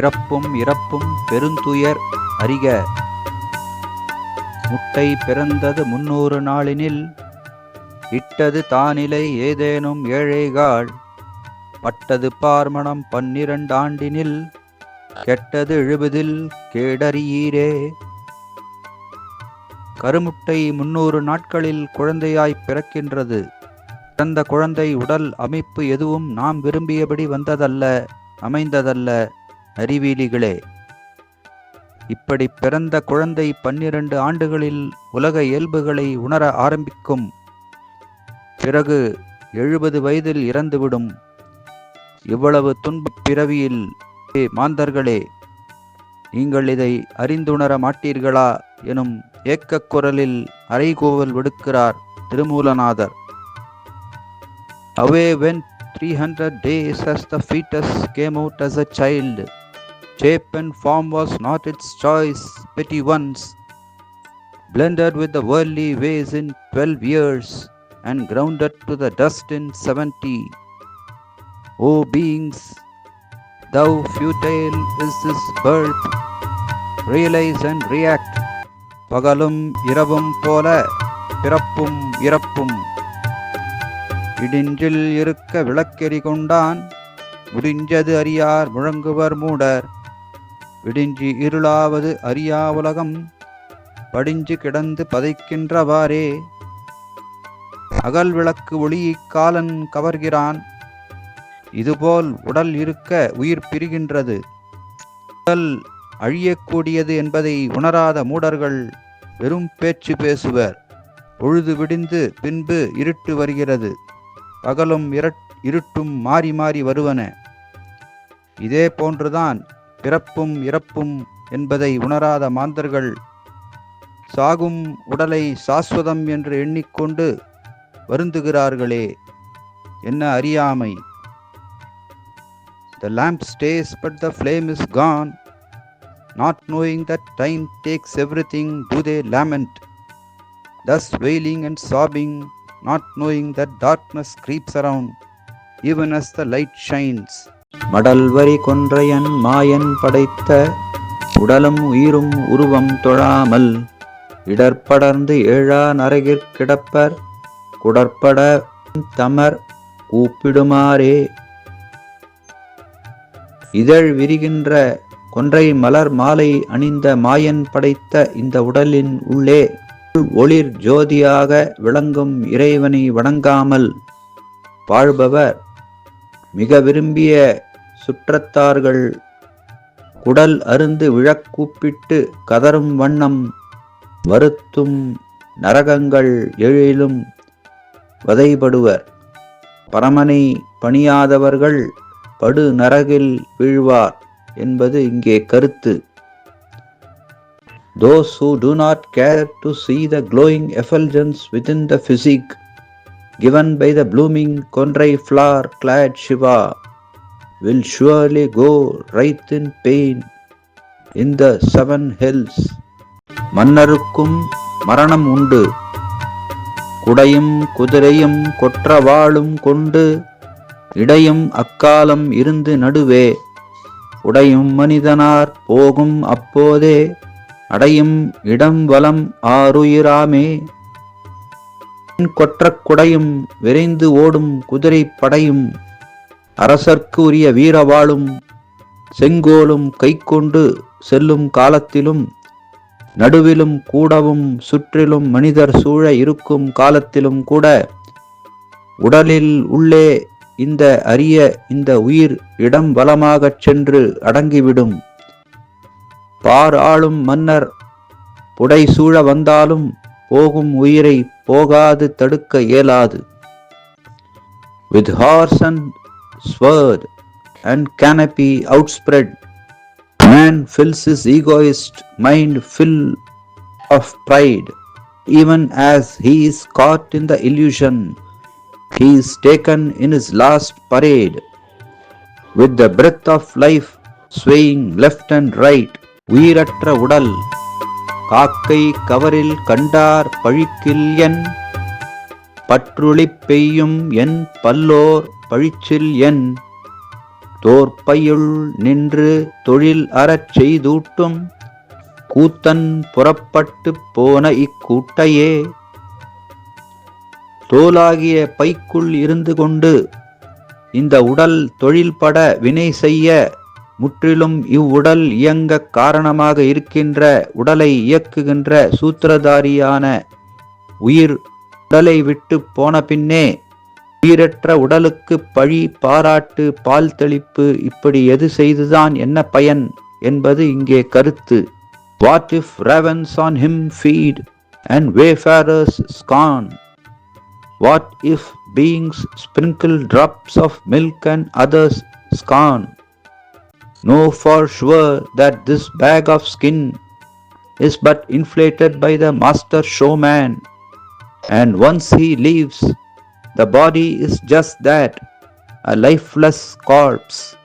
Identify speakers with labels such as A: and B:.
A: பிறப்பும் இறப்பும் பெருந்துயர் அறிக. முட்டை பிறந்தது முன்னூறு நாளினில் இட்டது தானிலை ஏதேனும் ஏழைகாள் பட்டது பார்மணம் பன்னிரண்டு ஆண்டினில் கெட்டது எழுபதில் கேடறியீரே. கருமுட்டை முன்னூறு நாட்களில் குழந்தையாய் பிறக்கின்றது. பிறந்த குழந்தை உடல் அமைப்பு எதுவும் நாம் விரும்பியபடி வந்ததல்ல அமைந்ததல்ல. அறிவீலிகளே இப்படி பிறந்த குழந்தை பன்னிரண்டு ஆண்டுகளில் உலக இயல்புகளை உணர ஆரம்பிக்கும். பிறகு எழுபது வயதில் இறந்துவிடும். இவ்வளவு துன்பப் பிறவியில் மாந்தர்களே நீங்கள் இதை அறிந்துணர மாட்டீர்களா? எனும் ஏக்கக் குரலில் அறைகூவல் விடுக்கிறார் Thirumoolanathar. Away when three hundred days as the foetus came out as a child and form was not its choice, petty ones. Blended with the worldly ways in 12 years and grounded to the dust in 70. O beings, thou futile is this birth. Realize and react. பகலும் இரவும் போல பிறப்பும் இறப்பும் இடின்றில் இருக்க விளக்கெறி கொண்டான் முடிஞ்சது அறியார் முழங்குவர் மூடர் விடிஞ்சி இருளாவது அறியா உலகம் படிஞ்சு கிடந்து பதைக்கின்றவாறே. அகல் விளக்கு ஒளியைக் காலன் கவர்கிறான் இதுபோல் உடல் இருக்க உயிர் பிரிகின்றது. உடல் அழியக்கூடியது என்பதை உணராத மூடர்கள் வெறும் பேச்சு பேசுவர். பொழுது விடிந்து பின்பு இருட்டு வருகிறது. பகலும் இரட் இருட்டும் மாறி மாறி வருவன. இதே போன்றுதான் பிறப்பும் இறப்பும் என்பதை உணராத மாந்தர்கள் சாகும் உடலை சாஸ்வதம் என்று எண்ணிக்கொண்டு வருந்துகிறார்களே என்ன அறியாமை the lamp stays but the flame is gone not knowing that time takes everything to they lament thus wailing and sobbing not knowing that darkness creeps around even as the light shines மடல்வரி கொன்றையன் மாயன் படைத்த உடலும் உயிரும் உருவம் தொழாமல் இடர்படர்ந்து ஏழா நரகிற்கிடப்பர் குடற்பட தமர் கூப்பிடுமாறே. இதழ் விரிகின்ற கொன்றை மலர் மாலை அணிந்த மாயன் படைத்த இந்த உடலின் உள்ளே ஒளிர் ஜோதியாக விளங்கும் இறைவனை வணங்காமல் வாழ்பவர் மிக விரும்பிய சுற்றத்தார்கள் குடல் அருந்து விழக் கூப்பிட்டு கதரும் வண்ணம் வருத்தும் நரகங்கள் எழிலும் வதைபடுவர் பரமனை பணியாதவர்கள் படு நரகில் வீழ்வார் என்பது இங்கே கருத்து Those who do not care to see the glowing effulgence within the physique given by the blooming Kondrai flower clad Shiva will surely go right in pain in the seven hills. மன்னருக்கும் மரணம் உண்டு. குடையும் குதிரையும் கொற்றவாளும் கொண்டு இடையும் அக்காலம் இருந்து நடுவே. உடையும் மனிதனார் போகும் அப்போதே அடையும் இடம் வலம் ஆறுயிராமே. கொற்றக் குடையும் விரைந்து ஓடும் குதிரை படையும் அரசர்க்கு உரிய வீரவாளும் செங்கோலும் கைக்கொண்டு செல்லும் காலத்திலும் நடுவிலும் கூடவும் சுற்றிலும் மனிதர் சூழ இருக்கும் காலத்திலும் கூட உடலில் உள்ளே இந்த அரிய இந்த உயிர் இடம் வலமாகச் சென்று அடங்கிவிடும். பார் ஆளும் மன்னர் புடை சூழ வந்தாலும் போகும் உயிரை போகாது தடுக்க இயலாது. With horse and sword and canopy outspread man fills his egoist mind full of pride even as he is caught in the illusion he is taken in his last parade with the breath of life swaying left and right உயிரற்ற உடல் காக்கை கவரில் கண்டார் பழிக்கில் என் பற்றுளிப் பெய்யும் என் பல்லோர் பழிச்சில் என் தோற்பையுள் நின்று தொழில் அறச் செய்தூட்டும் கூத்தன் புறப்பட்டுப் போன இக்கூட்டையே. தோலாகிய பைக்குள் இருந்து கொண்டு இந்த உடல் தொழில்பட வினை செய்ய முற்றிலும் இவ்வுடல் இயங்கக் காரணமாக இருக்கின்ற உடலை இயக்குகின்ற சூத்திரதாரியான உயிர் உடலை விட்டு போன பின்னே உயிரற்ற உடலுக்கு பழி பாராட்டு பால் தெளிப்பு இப்படி எது செய்துதான் என்ன பயன் என்பது இங்கே கருத்து what if ravens on him feed and wayfarers scan what if beings sprinkle drops of milk and others scorn Know for sure that this bag of skin is but inflated by the master showman, and once he leaves, the body is just that a lifeless corpse.